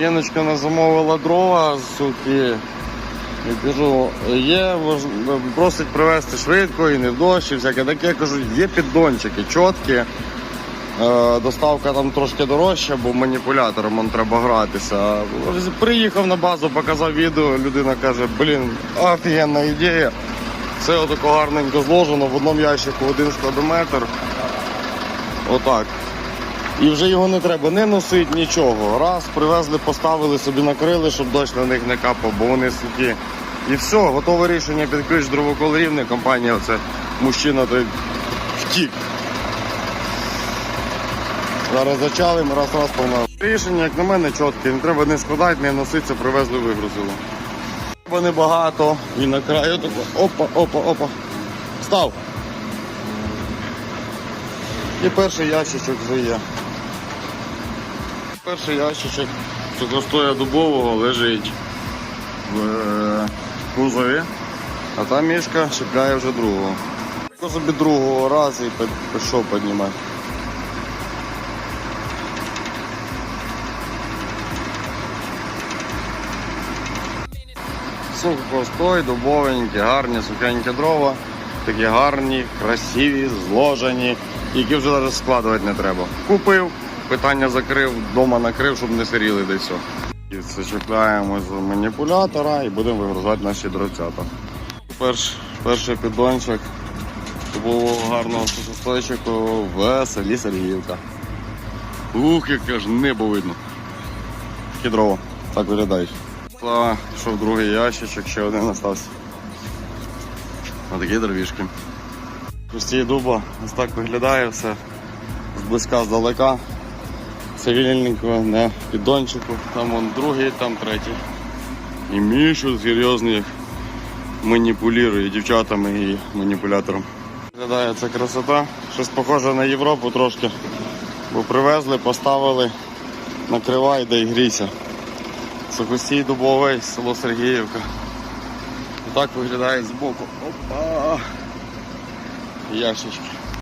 Яночка не замовила дрова, суки. І кажу, є, просить привезти швидко і не в дощ, і всяке таке. Я кажу, є піддончики, чіткі. Е, Доставка там трошки дорожча, бо маніпулятором треба гратися. Приїхав на базу, показав відео, людина каже, блін, офігенна ідея. Все отако гарненько зложено, в одному ящику один складометр. Отак. І вже його не треба не носити, нічого. Раз, привезли, поставили, собі накрили, щоб дощ на них не капав, бо вони сухі. І все, готове рішення під ключ дровоколорівни. Компанія, оце мужчина той втік. Зараз зачалимо, раз раз погнали. Рішення, як на мене, чітке, не треба не складати, не носитися, привезли, вигрузили. Треба небагато. І на краю тако. Опа, опа, опа. Став. І перший ящичок вже є. Перший ящичок сухостоя дубового лежить в е, кузові, а там мішка чіпляє вже другого. Собі другого раз і пішов піднімати. Сухостой, дубовенькі, гарні, сухенькі дрова. Такі гарні, красиві, зложені, які вже навіть складувати не треба. Купив, питання закрив, вдома накрив, щоб не сиріли десь. чіпляємо з маніпулятора і будемо вигрузати наші дровцята. Перш, перший піддончик дубового гарного сухостойчику в селі Сергіївка. Ух, яке ж небо видно. Такі дрова. Так виглядають. Слава, пішов другий ящичок, ще один остався. Отакі дровішки. Пусті дуба, ось так виглядає все. Зблизька, здалека. Цивільненько на піддончику. Там вон другий, там третій. І Мішу серйозний маніпулює дівчатами і маніпулятором. Виглядає ця красота. Щось похоже на Європу трошки. Бо привезли, поставили, накривай, да і грійся. Сухостій дубовий, село Сергіївка. Отак виглядає збоку. Опа! Ящички.